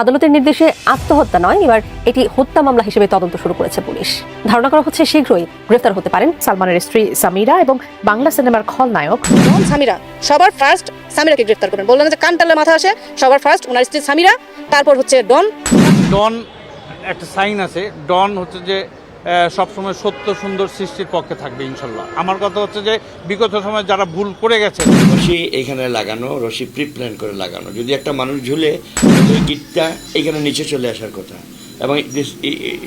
আদালতের নির্দেশে আত্মহত্যা নয়। এবার এটি হত্যা মামলা হিসেবে তদন্ত শুরু করেছে পুলিশ। ধারণা করা হচ্ছে শীঘ্রই গ্রেফতার হতে পারেন সালমানের স্ত্রী সামিরা এবং বাংলা সিনেমার খলনায়ক। ডন সামিরা সবার ফার্স্ট সামিরাকে গ্রেফতার করবেন। বললেন যে কান টানলে মাথা আসে সবার ফার্স্ট ওনার স্ত্রী সামিরা তারপর হচ্ছে ডন। ডন একটা সাইন আছে। ডন হচ্ছে যে সবসময় সত্য সুন্দর সৃষ্টির পক্ষে থাকবে ইনশাল্লাহ। আমার কথা হচ্ছে যে বিগত সময় যারা ভুল করে গেছে রশি এখানে লাগানো রশি প্রি প্ল্যান করে লাগানো। যদি একটা মানুষ ঝুলে ওই গিটটা এখানে নিচে চলে আসার কথা। এবং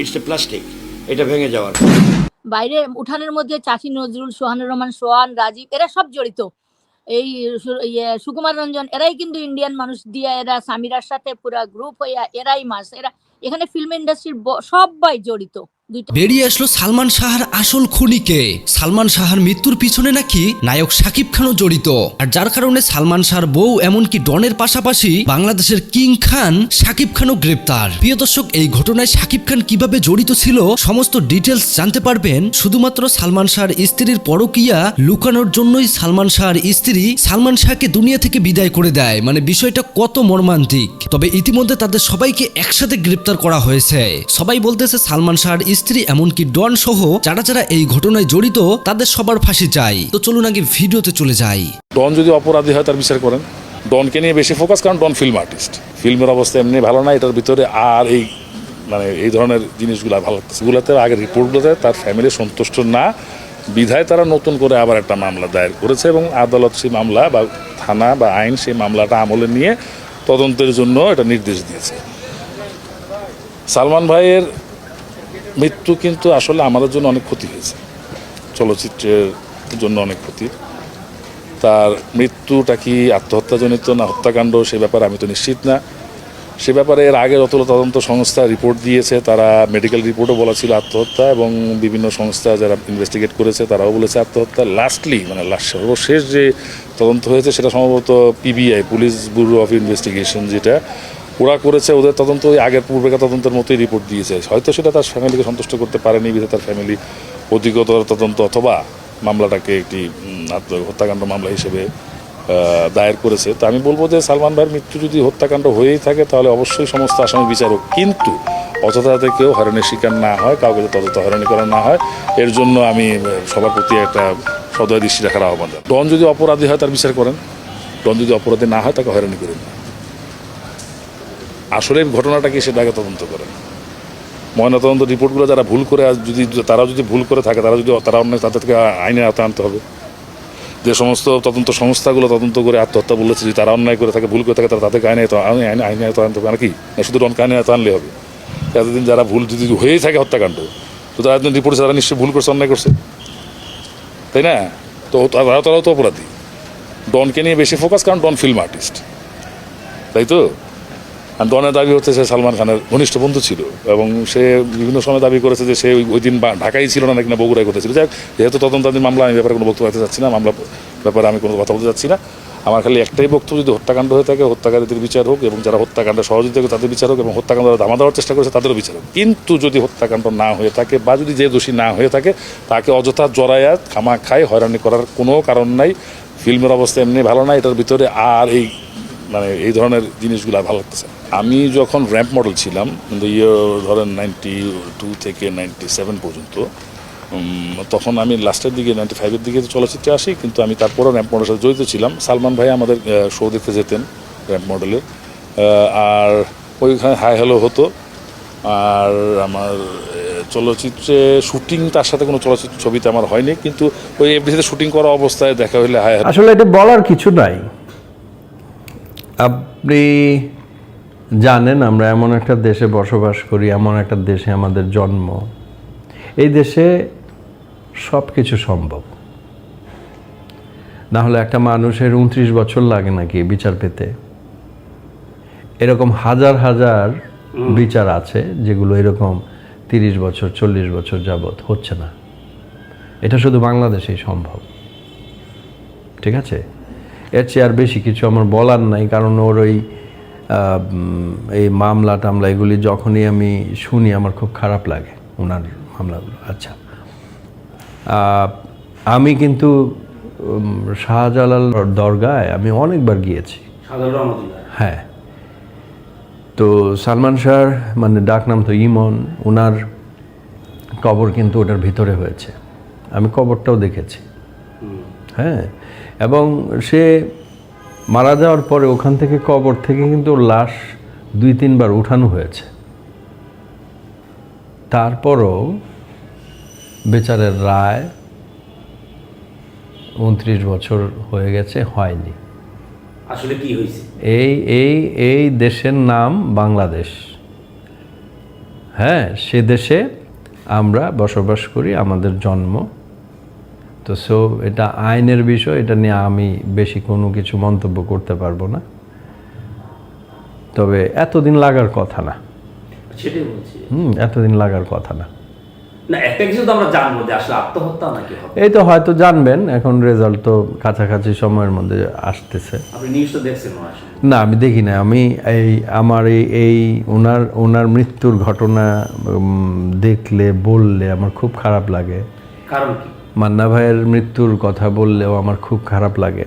ইটস এ প্লাস্টিক এটা ভেঙে যাওয়ার বাইরে উঠানের মধ্যে চাষি নজরুল সোহানুর রহমান সোহান রাজীব এরা সব জড়িত। এই ইয়ে, সুকুমার রঞ্জন এরাই কিন্তু ইন্ডিয়ান মানুষ দিয়ে এরা সামিরার সাথে পুরা গ্রুপ হইয়া এরাই মাস এরা এখানে ফিল্ম ইন্ডাস্ট্রির সবাই জড়িত। বেরিয়ে আসলো সালমান শাহর আসল খুনিকে। সালমান শাহর মৃত্যুর পিছনে নাকি নায়ক শাকিব খানও জড়িত। আর যার কারণে সালমান শাহর বউ এমনকি ডনের পাশাপাশি বাংলাদেশের কিং খান শাকিব খানও গ্রেপ্তার। প্রিয় দর্শক, এই ঘটনায় শাকিব খান কীভাবে জড়িত ছিল, সমস্ত ডিটেলস জানতে পারবেন। শুধুমাত্র সালমান শাহর স্ত্রীর পরকিয়া লুকানোর জন্যই সালমান শাহর স্ত্রী সালমান শাহকে দুনিয়া থেকে বিদায় করে দেয়। মানে বিষয়টা কত মর্মান্তিক। তবে ইতিমধ্যে তাদের সবাইকে একসাথে গ্রেপ্তার করা হয়েছে। সবাই বলতেছে সালমান শাহর স্ত্রী এমনকি ডন সহ যারা যারা এই ঘটনায় জড়িত, তাদের সবার ফাঁসি চাই। তো চলুন আগে ভিডিওতে চলে যাই। ডন যদি অপরাধী হয়, তার বিচার করেন। ডনকে নিয়ে বেশি ফোকাস কারণ ডন ফিল্ম আর্টিস্ট ফিল্মের অবস্থা এমনি ভালো না এটার ভিতরে আর এই মানে এই ধরনের জিনিসগুলো ভালো লাগতেছে এগুলোতে আগের রিপোর্টগুলোতে তার ফ্যামিলি সন্তুষ্ট না। বিধায় তারা নতুন করে আবার একটা মামলা দায়ের করেছে এবং আদালত সেই মামলা বা থানা বা আইন সেই মামলাটা আমলে নিয়ে তদন্তের জন্য এটা নির্দেশ দিয়েছে। সালমান ভাইয়ের মৃত্যু কিন্তু আসলে আমাদের জন্য অনেক ক্ষতি হয়েছে। চলচ্চিত্রের জন্য অনেক ক্ষতি। তার মৃত্যুটা কি আত্মহত্যাজনিত না হত্যাকাণ্ড, সে ব্যাপারে আমি তো নিশ্চিত না। সে ব্যাপারে এর আগে যতগুলো তদন্ত সংস্থা রিপোর্ট দিয়েছে, তারা মেডিকেল রিপোর্টও বলা ছিল আত্মহত্যা এবং বিভিন্ন সংস্থা যারা ইনভেস্টিগেট করেছে, তারাও বলেছে আত্মহত্যা। লাস্টলি মানে লাস্ট সর্বশেষ যে তদন্ত হয়েছে, সেটা সম্ভবত PBI police bureau of investigation যেটা ওরা করেছে, ওদের তদন্ত ওই আগের পূর্বেকার তদন্তের মতোই রিপোর্ট দিয়েছে। হয়তো সেটা তার ফ্যামিলিকে সন্তুষ্ট করতে পারেনি বিধে তার ফ্যামিলি অধিকতর তদন্ত অথবা মামলাটাকে একটি হত্যাকাণ্ড মামলা হিসেবে দায়ের করেছে। তো আমি বলব যে সালমান ভাইয়ের মৃত্যু যদি হত্যাকাণ্ড হয়েই থাকে, তাহলে অবশ্যই সমস্ত আসামি বিচারক, কিন্তু অযথাতে কেউ হয়রানির শিকার না হয়, কাউকে যাতে অযথা হয়রানি করা না হয়, এর জন্য আমি সবার প্রতি একটা সদয় দৃষ্টি রাখার আহ্বান। ডন যদি অপরাধী হয়, তার বিচার করেন। ডন যদি অপরাধী না হয়, তাকে হয়রানি করেন না আসলে ঘটনাটা কি সেটা আগে তদন্ত করেন। ময়নাতদন্ত রিপোর্টগুলো যারা ভুল করে যদি তারা যদি ভুল করে থাকে, তারা যদি তারা অন্য তাদেরকে আইনে আওতায় আনতে হবে। যে সমস্ত তদন্ত সংস্থাগুলো তদন্ত করে আত্মহত্যা বলেছে, যদি তারা অন্যায় করে থাকে, ভুল করে থাকে, তারা তাদেরকে আইনে আইনে আইনে আওতায় আনতে হবে। নাকি না, শুধু রনকে আইনে আওতায় আনলে হবে। এতদিন যারা ভুল যদি হয়েই থাকে হত্যাকাণ্ড, তো তারা একজন রিপোর্টে তারা নিশ্চয়ই ভুল করছে, অন্যায় করছে। তাই না? তো তারাও তারাও তো অপরাধী। ডনকে নিয়ে বেশি ফোকাস কারণ ডন ফিল্ম আর্টিস্ট তাই তো? আর ডনের দাবি হচ্ছে সে সালমান খানের ঘনিষ্ঠ বন্ধু ছিল এবং সে বিভিন্ন সময় দাবি করেছে যে সে ওই- দিন ঢাকায় ছিল না নাকি না বগুড়ায় যাই হোক, যেহেতু তদন্তাধীন মামলা আমি ব্যাপারে কোনো বক্তব্য চাচ্ছি না মামলা ব্যাপারে আমি কোনো কথা বলতে চাচ্ছি না। আমার খালি একটাই বক্তব্য যদি হত্যাকাণ্ড হয়ে থাকে হত্যাকারীদের বিচার হোক এবং যারা হত্যাকাণ্ডে সহযোগিতা করে তাদের বিচার হোক এবং হত্যাকাণ্ড যারা ধামা দেওয়ার চেষ্টা করেছে তাদেরও বিচার হোক। কিন্তু যদি হত্যাকাণ্ড না হয়ে থাকে বা যদি যে দোষী না হয়ে থাকে তাকে অযথা জড়াইয়া খামা খায় হয়রানি করার কোনো কারণ নাই। ফিল্মের অবস্থা এমনি ভালো না এটার ভিতরে আর এই মানে এই ধরনের জিনিসগুলো ভালো লাগতেছে। আমি যখন র্যাম্প মডেল ছিলাম কিন্তু ইয়ে ধরেন নাইনটি টু থেকে নাইনটি সেভেন পর্যন্ত তখন আমি লাস্টের দিকে নাইনটি ফাইভের দিকে তো চলচ্চিত্রে আসি, কিন্তু আমি তারপরেও র্যাম্প মডেলের সাথে জড়িত ছিলাম। সালমান ভাই আমাদের শো দেখতে যেতেন র্যাম্প মডেলের আর ওইখানে হাই হ্যালো হতো। আর আমার চলচ্চিত্রে শুটিং তার সাথে কোনো চলচ্চিত্র ছবিতে আমার হয়নি, কিন্তু ওই এফডিসিতে শুটিং করা অবস্থায় দেখা হইলে হাই আসলে এটা বলার কিছু নাই। আপনি জানেন আমরা এমন একটা দেশে বসবাস করি এমন একটা দেশে আমাদের জন্ম। এই দেশে সব কিছু সম্ভব। না হলে একটা মানুষের উনত্রিশ বছর লাগে নাকি বিচার পেতে? এরকম হাজার হাজার বিচার আছে যেগুলো এরকম তিরিশ বছর চল্লিশ বছর যাবৎ হচ্ছে না। এটা শুধু বাংলাদেশেই সম্ভব। ঠিক আছে? এর চেয়ে আর বেশি কিছু আমার বলার নাই কারণ ওর ওই এই মামলা টামলা এগুলি যখনই আমি শুনি আমার খুব খারাপ লাগে ওনার মামলাগুলো। আচ্ছা আমি কিন্তু শাহজালাল দরগায় আমি অনেকবার গিয়েছি। হ্যাঁ। তো সালমান শাহর মানে ডাক নাম তো ইমন ওনার কবর কিন্তু ওটার ভিতরে হয়েছে। আমি কবরটাও দেখেছি। হ্যাঁ। এবং সে মারা যাওয়ার পরে ওখান থেকে কবর থেকে কিন্তু ওর লাশ দুই তিনবার উঠানো হয়েছে। তারপরও বেচারের রায় উনত্রিশ বছর হয়ে গেছে হয়নি। আসলে কি হয়েছে? এই এই এই দেশের নাম বাংলাদেশ। হ্যাঁ সে দেশে আমরা বসবাস করি আমাদের জন্ম। তো সো এটা আইনের বিষয় এটা নিয়ে আমি বেশি কোনো কিছু মন্তব্য করতে পারব না। তবে এতদিন লাগার কথা না। সেটাই বলছি। হুম এতদিন লাগার কথা না। না একটা কিছু তো আমরা জানব যে আসলে আত্মহত্যা নাকি এই তো হয়তো জানবেন এখন রেজাল্ট তো কাছাকাছি সময়ের মধ্যে আসতেছে। আপনি নিউজ তো দেখছেন না আমি দেখি না। আমি এই আমার এই এই ওনার ওনার মৃত্যুর ঘটনা দেখলে বললে আমার খুব খারাপ লাগে। কারণ কি? মান্না ভাইয়ের মৃত্যুর কথা বললেও আমার খুব খারাপ লাগে।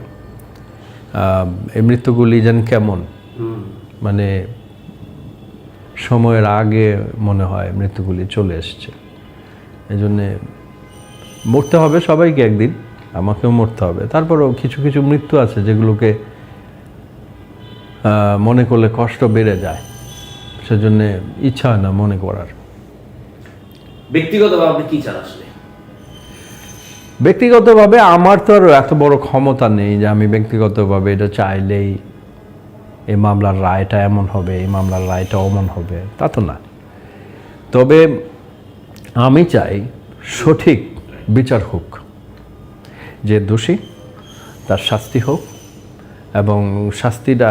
এই মৃত্যুগুলি যেন কেমন? মানে সময়ের আগে মনে হয় মৃত্যুগুলি চলে এসছে। এই জন্যে মরতে হবে সবাইকে একদিন আমাকেও মরতে হবে। তারপরও কিছু কিছু মৃত্যু আছে যেগুলোকে মনে করলে কষ্ট বেড়ে যায়। সেজন্যে ইচ্ছা হয় না মনে করার। ব্যক্তিগতভাবে আপনি কি চান ব্যক্তিগতভাবে আমার তো আর এত বড় ক্ষমতা নেই যে আমি ব্যক্তিগতভাবে এটা চাইলেই এই মামলার রায়টা এমন হবে, এই মামলার রায়টা অমন হবে, তা তো না। তবে আমি চাই সঠিক বিচার হোক, যে দোষী তার শাস্তি হোক এবং শাস্তিটা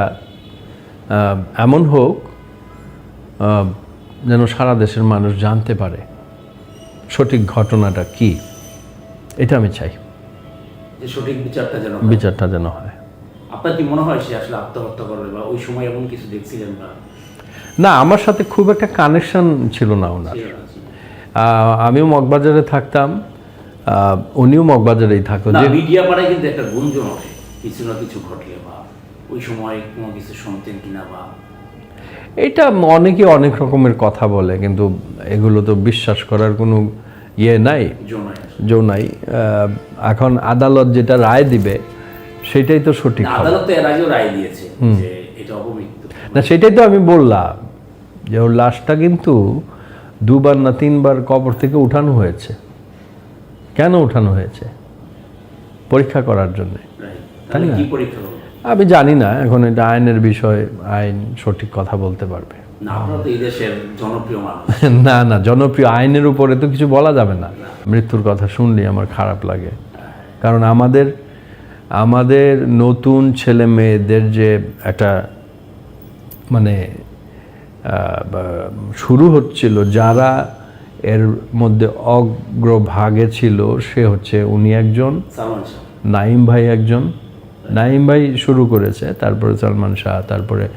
এমন হোক যেন সারা দেশের মানুষ জানতে পারে সঠিক ঘটনাটা কী। এটা আমি চাই। যে সঠিক বিচারটা যেন। বিচারটা যেন হয়। আপনার কি মনে হয় সে আসলে আত্মহত্যা করবে বা ওই সময় এমন কিছু দেখছিলেন না? আমার সাথে খুব একটা কানেকশন ছিল না ওনার। আমিও মগবাজারে থাকতাম। উনিও মগবাজারেই থাকতো না যে মিডিয়া পাড়ায় কিন্তু একটা গুঞ্জন ওঠে কিছু না কিছু ঘটলে বা ওই সময় কোনো কিছু শুনতেন কিনা বা। এটা অনেকে অনেক রকমের কথা বলে কিন্তু এগুলো তো বিশ্বাস করার কোনো ইয়ে নাই? জো নাই। এখন আদালত যেটা রায় দিবে সেটাই তো সঠিক না, আদালত তো এর আগেও রায় দিয়েছে যে এটা অপমৃত্যু। না সেটাই তো আমি বললাম যে ওর লাশটা কিন্তু দুবার না তিনবার কবর থেকে উঠানো হয়েছে। কেন উঠানো হয়েছে? পরীক্ষা করার জন্য. তাহলে না? আমি জানি না এখন এটা আইনের বিষয় আইন সঠিক কথা বলতে পারবে। না আপনারা তো এই দেশের জনপ্রিয় মানুষ। না না জনপ্রিয় আইনের উপরে তো কিছু বলা যাবে না। মৃত্যুর কথা শুনলেই আমার খারাপ লাগে। কারণ আমাদের আমাদের নতুন ছেলে মেয়েদের যে একটা মানে শুরু হচ্ছিল যারা এর মধ্যে অগ্রভাগে ছিল সে হচ্ছে উনি একজন নাইম ভাই একজন। নাইম ভাই শুরু করেছে তারপরে সালমান শাহ তারপরে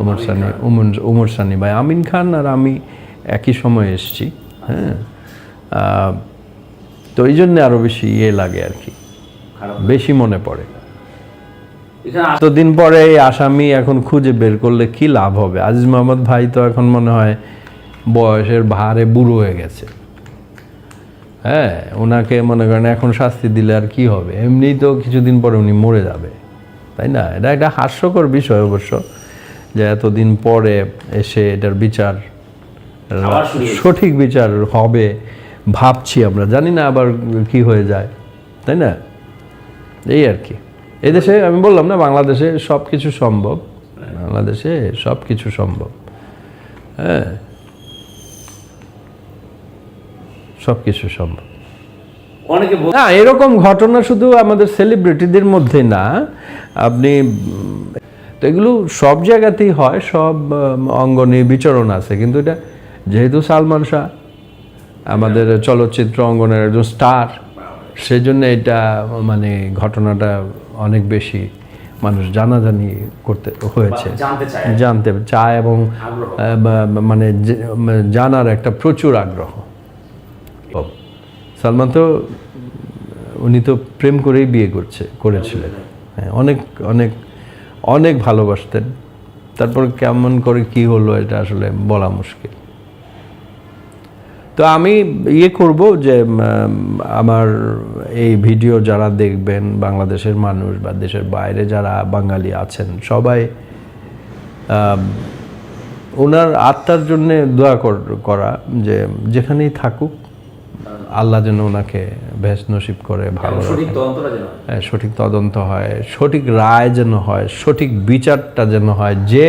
ওমর সানি উমর উমর সানি ভাই আমিন খান আর আমি একই সময় এসছি হ্যাঁ। আহ, তো এই জন্যে আরও বেশি ইয়ে লাগে আর কি বেশি মনে পড়ে। এতদিন পরে এই আসামি এখন খুঁজে বের করলে কি লাভ হবে? আজিজ মোহাম্মদ ভাই তো এখন মনে হয় বয়সের ভারে বুড়ো হয়ে গেছে। হ্যাঁ ওনাকে মনে করেন এখন শাস্তি দিলে আর কি হবে? এমনিই তো কিছুদিন পরে উনি মরে যাবে। তাই না? এটা একটা হাস্যকর বিষয় অবশ্য। যে এতদিন পরে এসে এটার বিচার। সঠিক বিচার হবে ভাবছি আমরা। জানি না আবার কি হয়ে যায় তাই না? এই আর কি। এই দেশে আমি বললাম না বাংলাদেশে সব কিছু সম্ভব। বাংলাদেশে সব কিছু সম্ভব। হ্যাঁ। সব কিছু সম্ভব। অনেকে না এরকম ঘটনা শুধু আমাদের সেলিব্রিটিদের মধ্যে না। আপনি তো এগুলো সব জায়গাতেই হয় সব অঙ্গনে বিচরণ আছে। কিন্তু এটা যেহেতু সালমান শাহ আমাদের চলচ্চিত্র অঙ্গনের একজন স্টার সেজন্য এটা মানে ঘটনাটা অনেক বেশি মানুষ জানাজানি করতে হয়েছে। জানতে চায়। এবং মানে জানার একটা প্রচুর আগ্রহ। ও, সালমান তো উনি তো প্রেম করেই বিয়ে করছে করেছিলেন। হ্যাঁ অনেক অনেক অনেক ভালোবাসতেন। তারপর কেমন করে কি হলো এটা আসলে বলা মুশকিল। তো আমি ইয়ে করব যে আমার এই ভিডিও যারা দেখবেন, বাংলাদেশের মানুষ বা দেশের বাইরে যারা বাঙালি আছেন, সবাই ওনার আত্মার জন্যে দোয়া কর- যে, যেখানেই থাকুক আল্লাহ যেন ওনাকে বেশ নসিব করে ভালো হয়। সঠিক তদন্ত হয় সঠিক রায় যেন হয় সঠিক বিচারটা যেন হয় যে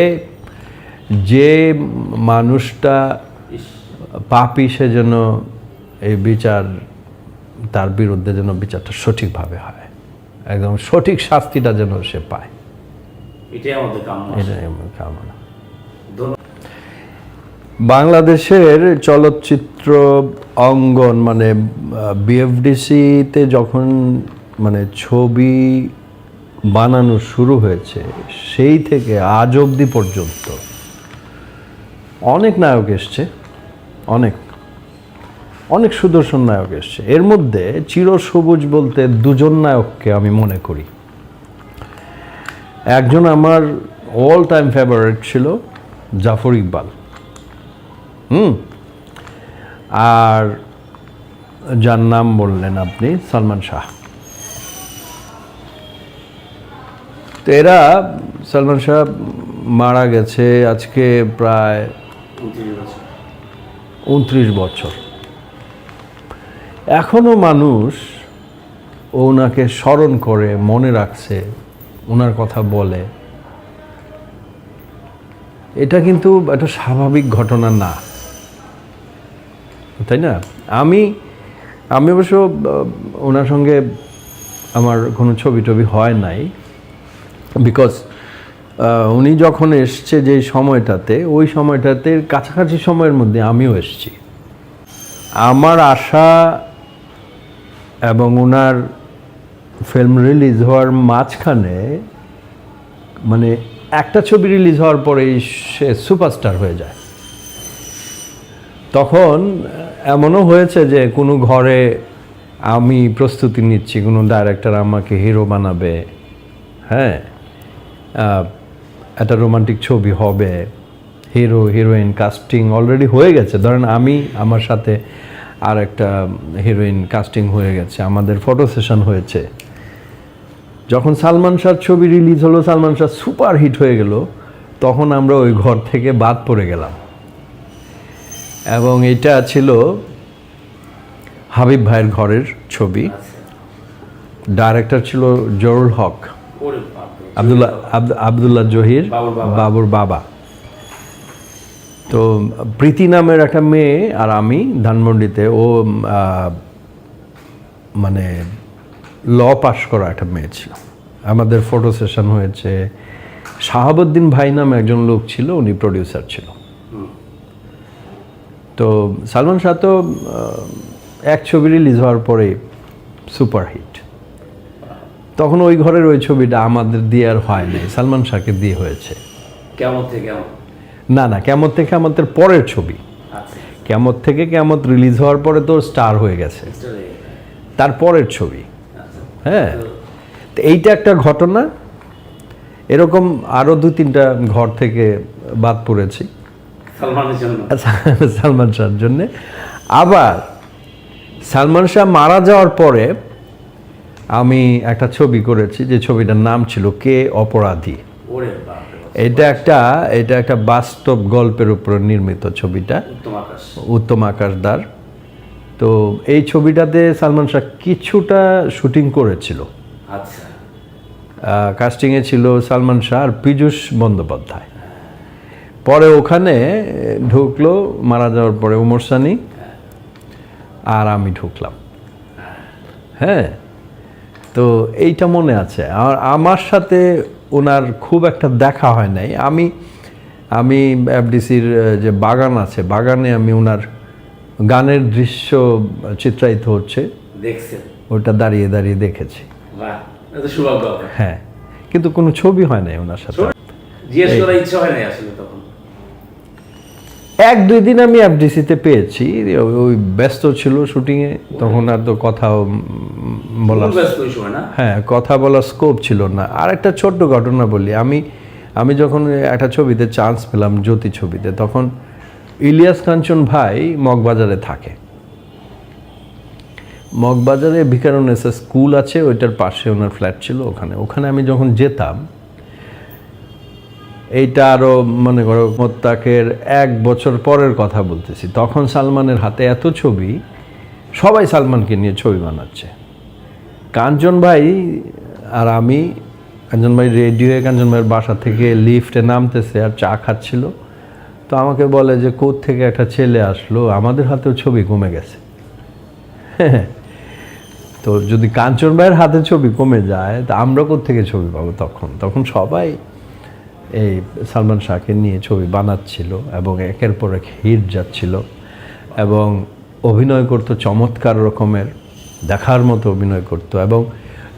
যে মানুষটা পাপি সে যেন এই বিচার তার বিরুদ্ধে যেন বিচারটা সঠিকভাবে হয় একদম সঠিক শাস্তিটা যেন সে পায় এটাই আমাদের কাম্য এটাই আমার কামনা। বাংলাদেশের চলচ্চিত্র অঙ্গন মানে বিএফডিসিতে যখন মানে ছবি বানানো শুরু হয়েছে, সেই থেকে আজ অবধি পর্যন্ত অনেক নায়ক এসছে, অনেক অনেক সুদর্শন নায়ক এসছে। এর মধ্যে চিরসবুজ বলতে দুজন নায়ককে আমি মনে করি। একজন আমার অল টাইম ফেভারিট ছিল, জাফর ইকবাল। হুম। আর যার নাম বললেন আপনি, সালমান শাহ। তো এরা, সালমান শাহ মারা গেছে আজকে প্রায় উনত্রিশ বছর। উনত্রিশ বছর এখনও মানুষ ওনাকে স্মরণ করে, মনে রাখছে, ওনার কথা বলে। এটা কিন্তু একটা স্বাভাবিক ঘটনা না। তাই না? আমি আমি অবশ্য ওনার সঙ্গে আমার কোনো ছবি টবি হয় নাই। বিকজ উনি যখন এসছে যে সময়টাতে, ওই সময়টাতে কাছাকাছি সময়ের মধ্যে আমিও এসছি। আমার আশা এবং ওনার ফিল্ম রিলিজ হওয়ার মাঝখানে মানে একটা ছবি রিলিজ হওয়ার পরেই সে সুপারস্টার হয়ে যায়। তখন এমনও হয়েছে যে কোনো ঘরে আমি প্রস্তুতি নিচ্ছি, কোনো ডাইরেক্টর আমাকে হিরো বানাবে হ্যাঁ? একটা রোমান্টিক ছবি হবে হিরো হিরোইন কাস্টিং অলরেডি হয়ে গেছে। ধরেন আমি, আমার সাথে আর একটা হিরোইন কাস্টিং হয়ে গেছে, আমাদের ফটো সেশন হয়েছে। যখন সালমান শাহর ছবি রিলিজ হলো, সালমান শাহ সুপার হিট হয়ে গেল, তখন আমরা ওই ঘর থেকে বাদ পড়ে গেলাম। এবং এটা ছিল হাবিব ভাইয়ের ঘরের ছবি। ডাইরেক্টর ছিল জরুল হক। আবদুল্লাহ আবদুল্লাহ জহির বাবুর বাবা। তো প্রীতি নামের একটা মেয়ে আর আমি ধানমন্ডিতে ও মানে ল পাশ করা একটা মেয়ে ছিল। আমাদের ফটো সেশন হয়েছে। শাহাবুদ্দিন ভাই নামে একজন লোক ছিল উনি প্রডিউসার ছিল। তো সালমান শাহ তো এক ছবি রিলিজ হওয়ার পরে সুপার হিট তখন ওই ঘরের ওই ছবিটা আমাদের দিয়ে আর হয় নাই সালমান শাহকে দিয়ে হয়েছে। কেমন থেকে কেমন? না না কেমত থেকে আমাদের পরের ছবি। আচ্ছা। কেমত থেকে কেমত রিলিজ হওয়ার পরে তো স্টার হয়ে গেছে। তার পরের ছবি। আচ্ছা। হ্যাঁ। তো এইটা একটা ঘটনা। এরকম আরও দু তিনটা ঘর থেকে বাদ পড়েছি। সালমান শাহর জন্যে। আবার সালমান শাহ মারা যাওয়ার পরে আমি একটা ছবি করেছি যে ছবিটার নাম ছিল কে অপরাধী। এটা একটা এটা একটা বাস্তব গল্পের উপর নির্মিত ছবিটা। উত্তম আকাশ। উত্তম আকাশদার তো এই ছবিটাতে সালমান শাহ কিছুটা শুটিং করেছিল। আচ্ছা। কাস্টিংয়ে ছিল সালমান শাহ আর পীযূষ বন্দ্যোপাধ্যায়। পরে ওখানে ঢুকলো মারা যাওয়ার পরে উমর সানি আর আমি ঢুকলাম। হ্যাঁ? তো এইটা মনে আছে। আর আমার সাথে ওনার খুব একটা দেখা হয় নাই। আমি আমি এফডিসির যে বাগান আছে বাগানে আমি ওনার গানের দৃশ্য চিত্রায়িত হচ্ছে। দেখছেন? ওটা দাঁড়িয়ে দাঁড়িয়ে দেখেছি। হ্যাঁ কিন্তু কোনো ছবি হয় নাই ওনার সাথে। জিজ্ঞেস করার ইচ্ছা হয় নাই আসলে? এক দুই দিন আমি এফডিসিতে পেয়েছি। ওই- ব্যস্ত ছিল শুটিংয়ে তখন আর তো কথা না? হ্যাঁ কথা বলার স্কোপ ছিল না। আর একটা ছোট্ট ঘটনা বলি আমি আমি যখন একটা ছবিতে চান্স পেলাম জ্যোতি ছবিতে তখন ইলিয়াস কাঞ্চন ভাই মগবাজারে থাকে। মগবাজারে ভিকারুনেসা স্কুল আছে ওইটার পাশে ওনার ফ্ল্যাট ছিল ওখানে। ওখানে আমি যখন যেতাম এইটা আরও মনে করো, মোত্তাকের এক বছর পরের কথা বলতেছি। তখন সালমানের হাতে এত ছবি, সবাই সালমানকে নিয়ে ছবি বানাচ্ছে। কাঞ্চন ভাই আর আমি, কাঞ্চন ভাই রেডি হয়ে কাঞ্চন ভাইয়ের বাসা থেকে লিফটে নামতেছে আর চা খাচ্ছিল। তো আমাকে বলে যে কোথ থেকে একটা ছেলে আসলো? আমাদের হাতেও ছবি কমে গেছে। তো যদি কাঞ্চন ভাইয়ের হাতে ছবি কমে যায়, তা আমরা থেকে ছবি পাবো তখন? তখন সবাই এই সালমান শাহকে নিয়ে ছবি বানাচ্ছিল এবং একের পর এক হিট যাচ্ছিল এবং অভিনয় করতো চমৎকার রকমের, দেখার মতো অভিনয় করতো এবং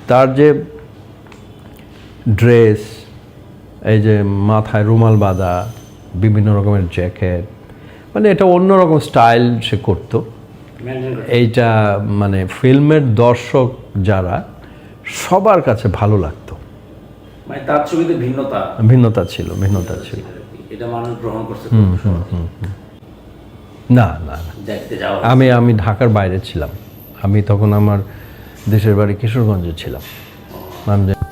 তার যে ড্রেস, এই যে মাথায় রুমাল বাঁধা, বিভিন্ন রকমের জ্যাকেট মানে এটা অন্যরকম স্টাইল সে করতো। এইটা মানে ফিল্মের দর্শক যারা, সবার কাছে ভালো লাগতো। মানে তার ছবিতে ভিন্নতা। ভিন্নতা ছিল ভিন্নতা ছিল। এটা মানুষ গ্রহণ করছে না না না। দেখতে যাওয়া আমি আমি ঢাকার বাইরে ছিলাম। আমি তখন আমার দেশের বাড়ি কিশোরগঞ্জে ছিলাম।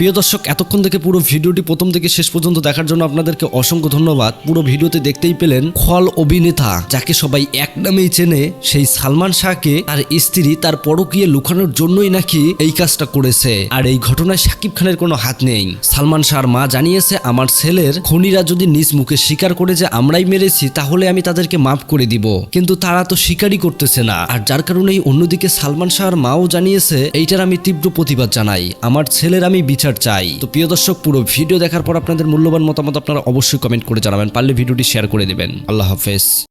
প্রিয় দর্শক, এতক্ষণ থেকে পুরো ভিডিওটি প্রথম থেকে শেষ পর্যন্ত দেখার জন্য আপনাদেরকে অসংখ্য ধন্যবাদ। পুরো ভিডিওতে দেখতেই পেলেন খল অভিনেতা, যাকে সবাই এক নামেই চেনে, সেই সালমান শাহকে তার স্ত্রী তার পরকীয়ে লুকানোর জন্যই নাকি এই কাজটা করেছে। আর এই ঘটনায় শাকিব খানের কোনো হাত নেই। সালমান শাহর মা জানিয়েছে, আমার ছেলের খুনিরা যদি নিজ মুখে স্বীকার করে যে আমরাই মেরেছি, তাহলে আমি তাদেরকে মাফ করে দিব। কিন্তু তারা তো স্বীকারই করতেছে না। আর যার কারণেই অন্যদিকে সালমান শাহর মাও জানিয়েছে, এইটার আমি তীব্র প্রতিবাদ জানাই। আমার ছেলের আমি বিচার চাই। তো প্রিয় দর্শক, পুরো ভিডিও দেখার পর আপনাদের মূল্যবান মতামত আপনারা অবশ্যই কমেন্ট করে জানাবেন। পারলে ভিডিওটি শেয়ার করে দেবেন। আল্লাহ হাফেজ।